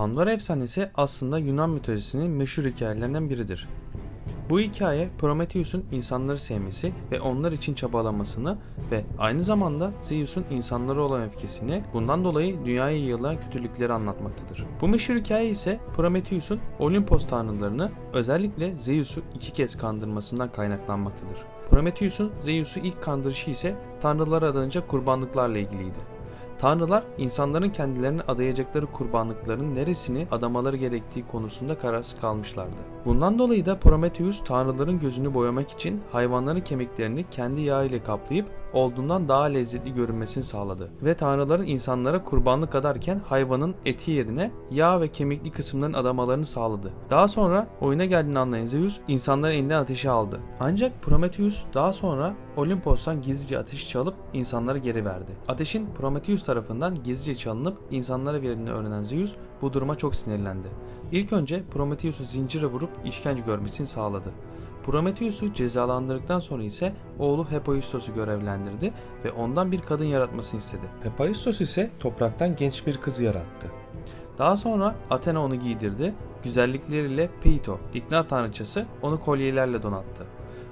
Pandora efsanesi aslında Yunan mitolojisinin meşhur hikayelerinden biridir. Bu hikaye Prometheus'un insanları sevmesi ve onlar için çabalamasını ve aynı zamanda Zeus'un insanlara olan öfkesini bundan dolayı dünyaya yayılan kötülükleri anlatmaktadır. Bu meşhur hikaye ise Prometheus'un Olimpos tanrılarını özellikle Zeus'u iki kez kandırmasından kaynaklanmaktadır. Prometheus'un Zeus'u ilk kandırışı ise tanrılara adanacak kurbanlıklarla ilgiliydi. Tanrılar insanların kendilerine adayacakları kurbanlıkların neresini adamaları gerektiği konusunda kararsız kalmışlardı. Bundan dolayı da Prometheus tanrıların gözünü boyamak için hayvanların kemiklerini kendi yağı ile kaplayıp olduğundan daha lezzetli görünmesini sağladı. Ve tanrıların insanlara kurbanlık adarken hayvanın eti yerine yağ ve kemikli kısımların adamalarını sağladı. Daha sonra oyuna geldiğini anlayan Zeus insanların elinden ateşi aldı. Ancak Prometheus daha sonra Olimpos'tan gizlice ateşi çalıp insanlara geri verdi. Ateşin Prometheus tarafından gizlice çalınıp insanlara verildiğini öğrenen Zeus bu duruma çok sinirlendi. İlk önce Prometheus'u zincire vurup işkence görmesini sağladı. Prometheus'u cezalandırdıktan sonra ise oğlu Hephaistos'u görevlendirdi ve ondan bir kadın yaratmasını istedi. Hephaistos ise topraktan genç bir kız yarattı. Daha sonra Athena onu giydirdi, güzellikleriyle Peito, ikna tanrıçası onu kolyelerle donattı.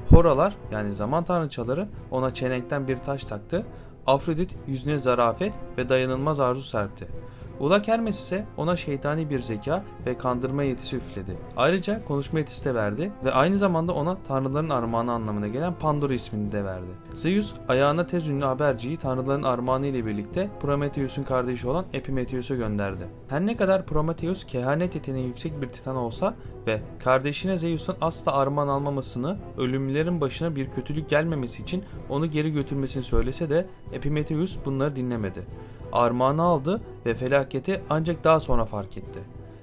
Horalar yani zaman tanrıçaları ona çelenkten bir taş taktı, Afrodit yüzüne zarafet ve dayanılmaz arzu serpti. Ulak Hermes ise ona şeytani bir zeka ve kandırma yetisi üfledi. Ayrıca konuşma yetisi de verdi ve aynı zamanda ona tanrıların armağanı anlamına gelen Pandora ismini de verdi. Zeus ayağına tez ünlü haberciyi tanrıların armağanı ile birlikte Prometheus'un kardeşi olan Epimetheus'a gönderdi. Her ne kadar Prometheus kehanet yeteneği yüksek bir titan olsa ve kardeşine Zeus'un asla armağan almamasını, ölümlülerin başına bir kötülük gelmemesi için onu geri götürmesini söylese de Epimetheus bunları dinlemedi armağanı aldı ve felaketi ancak daha sonra fark etti.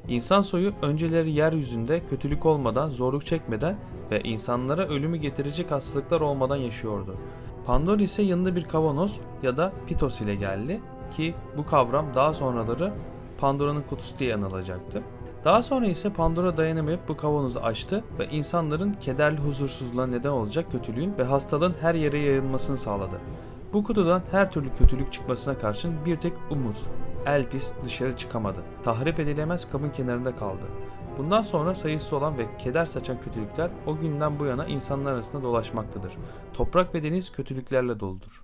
İnsan soyu önceleri yeryüzünde kötülük olmadan, zorluk çekmeden ve insanlara ölümü getirecek hastalıklar olmadan yaşıyordu. Pandora ise yanında bir kavanoz ya da pitos ile geldi ki bu kavram daha sonraları Pandora'nın kutusu diye anılacaktı. Daha sonra ise Pandora dayanamayıp bu kavanozu açtı ve insanların kederli huzursuzluğa neden olacak kötülüğün ve hastalığın her yere yayılmasını sağladı. Bu kutudan her türlü kötülük çıkmasına karşın bir tek umut, Elpis dışarı çıkamadı. Tahrip edilemez kabın kenarında kaldı. Bundan sonra sayısız olan ve keder saçan kötülükler o günden bu yana insanlar arasında dolaşmaktadır. Toprak ve deniz kötülüklerle doludur.